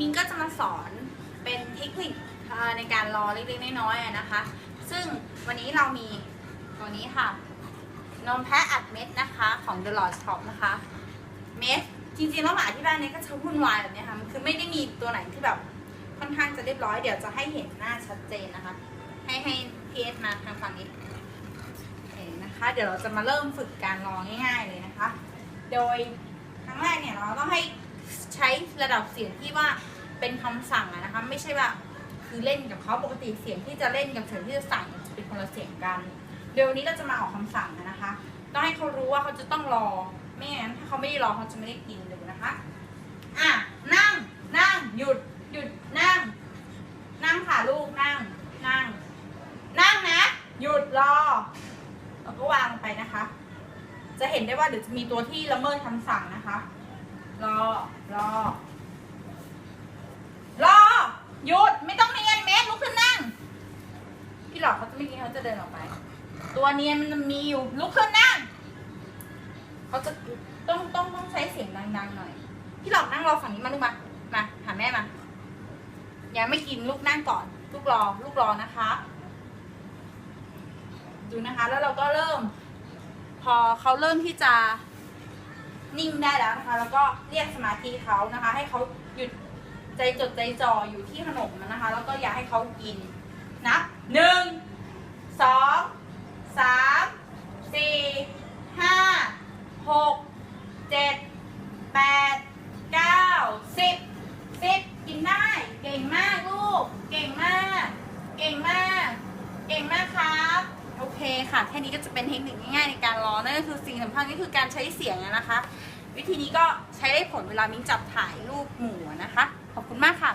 นี้ก็จะมาสอนเป็นเทคนิคในการรอเล็กๆน้อยๆนะคะ ซึ่งวันนี้เรามีตัวนี้ค่ะ นมแพะอัดเม็ดนะคะของ The Lord Shop นะคะ เม็ดจริงๆแล้วหมาที่บ้านนี้ก็จะวุ่นวายแบบนี้ค่ะ มันคือไม่ได้มีตัวไหนที่แบบค่อนข้างจะเรียบร้อย เดี๋ยวจะให้เห็นหน้าชัดเจนนะคะ ให้ให้พีเอสมาทางฝั่งนี้โอเคนะคะ เดี๋ยวเราจะมาเริ่มฝึกการรอง่าย ๆเลยนะคะ โดยครั้งแรกเนี่ยเราต้องให้ ใช้ระดับเสียงที่ว่าเป็นคำสั่งอะนะคะ ไม่ใช่ว่าคือเล่นกับเขาปกติเสียงที่จะเล่นกับเสียงที่จะสั่งเนี่ยจะเป็นคนละเสียงกันเดี๋ยววันนี้เราจะมาออกคำสั่งนะคะต้องให้เขารู้ว่าเขาจะต้องรอไม่งั้นถ้าเขาไม่ได้รอเขาจะไม่ได้กินเลยนะคะอะนั่งนั่งหยุดหยุดนั่ง นั่งค่ะลูกนั่งนั่ง นั่งนะ หยุดรอแล้วก็วางไปนะคะ จะเห็นได้ว่าเดี๋ยวจะมีตัวที่ละเมิดคำสั่งนะคะ รอ รอ รอ หยุด ไม่ต้องเนียนเมสลุกขึ้นนั่ง พี่หลอกเขาจะไม่กินเขาจะเดินออกไป ตัวเนียนมันมีอยู่ลุกขึ้นนั่งเขาจะต้องต้องต้องใช้เสียงดังๆหน่อย พี่หลอกนั่งรอฝั่งนี้มาลูกมา มาหาแม่มายังไม่กินลูกนั่งก่อน ลูกรอลูกรอนะคะ ดูนะคะ แล้วเราก็เริ่ม พอเขาเริ่มที่จะนิ่งได้แล้วนะคะ แล้วก็เรียกสมาธิเขานะคะ ให้เขาหยุดใจจดใจจ่ออยู่ที่ขนมนะคะ แล้วก็อย่าให้เขากินนับ หนึ่งสองสามสี่ห้าหกเจ็ดแปดเก้าสิบสิบกินได้ เก่งมากลูก เก่งมาก เก่งมาก เก่งมากครับ โอเคค่ะ แค่นี้ก็จะเป็นเทคนิคง่ายๆในการร้องนั่นก็คือสิ่งสำคัญก็คือการใช้เสียงนะคะ วิธีนี้ก็ใช้ได้ผลเวลามิ้งจับถ่ายรูปหมู่นะคะ ขอบคุณมากค่ะ